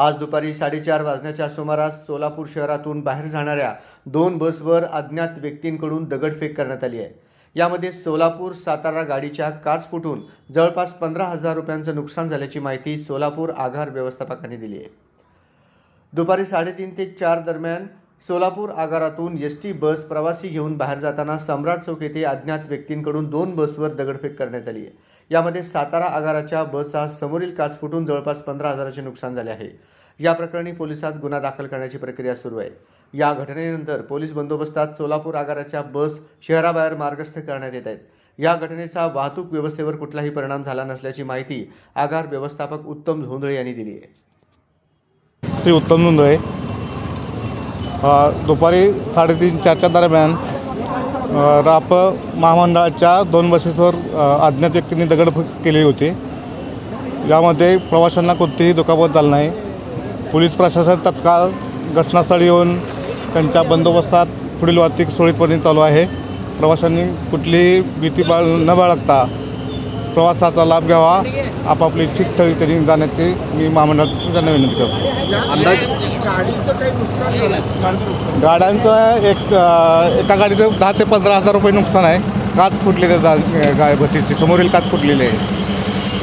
आज दुपारी साडेचार वाजण्याच्या सुमारास सोलापूर शहरातून बाहेर जाणाऱ्या दोन बसवर अज्ञात व्यक्तींकडून दगडफेक करण्यात आली आहे. यामध्ये सोलापूर सातारा गाडीच्या काच फुटून जवळपास पंधरा हजार रुपयांचं नुकसान झाल्याची माहिती सोलापूर आगार व्यवस्थापकांनी दिली आहे. दुपारी साडेतीन ते चार दरम्यान सोलापूर आगारातून एस टी बस प्रवासी घेऊन बाहेर जाताना सम्राट चौक येथे अज्ञात व्यक्तींकडून दोन बसवर दगडफेक करण्यात आली आहे. यामध्ये सातारा आगाराच्या बसचा समोरील काच फुटून जवळपास पंधरा हजाराचे नुकसान झाले आहे. या प्रकरणी पोलिसात गुन्हा दाखल करण्याची प्रक्रिया सुरू आहे. या घटनेनंतर पोलीस बंदोबस्तात सोलापूर आगाराच्या बस शहराबाहेर मार्गस्थ करण्यात येत आहेत. या घटनेचा वाहतूक व्यवस्थेवर कुठलाही परिणाम झाला नसल्याची माहिती आगार व्यवस्थापक उत्तम धोंदळे यांनी दिली आहे. श्री उत्तम नोंदळे दुपारी साडेतीन चारच्या दरम्यान राप महामंडळाच्या दोन बसेसवर अज्ञात व्यक्तींनी दगडफेक केली होती. यामध्ये प्रवाशांना कोणतीही दुखापत झाली नाही. पोलीस प्रशासन तत्काळ घटनास्थळी येऊन त्यांच्या बंदोबस्तात पुढील वाहतूक सुरळीतपणे चालू आहे. प्रवाशांनी कुठलीही भीती बाळ न बाळगता प्रवासाचा लाभ घ्यावा. आपापली इच्छित स्थळी त्यांनी जाण्याची मी महामंडळाची त्यांना विनंती करतो. अंदाज गाड्यांचं एक एका गाडीचं दहा ते पंधरा हजार रुपये नुकसान आहे. काच फुटलेले गाय बसेसची समोरील काच फुटलेली आहे.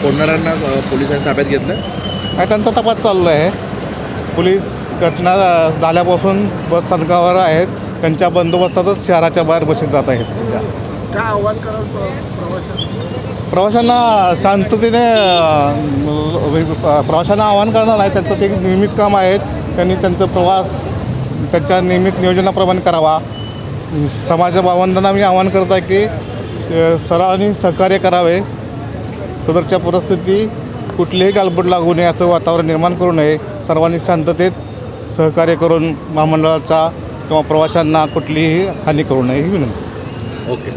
कोणाऱ्यांना अ, पोलिसांनी ताब्यात घेतलं? आणि त्यांचा तपास चालू आहे. पोलीस घटना झाल्यापासून बस स्थानकावर आहेत. त्यांच्या बंदोबस्तातच शहराच्या बाहेर बसेस जात आहेत. सध्या काय आव्हान कराल प्रवाशांना? प्रवाशांना शांततेने प्रवाशांना आवाहन करणार नाही त्यांचं ते नियमित काम आहेत. त्यांनी त्यांचा प्रवास त्यांच्या नियमित नियोजनाप्रमाणे करावा. समाज बांधवांना मी आवाहन करत आहे की सर्वांनी सहकार्य करावे. सदरच्या परिस्थिती कुठलीही गालबोट लागू नये याचं वातावरण निर्माण करू नये. सर्वांनी शांततेत सहकार्य करून महामंडळाचा किंवा प्रवाशांना कुठलीही हानी करू नये ही विनंती. ओके.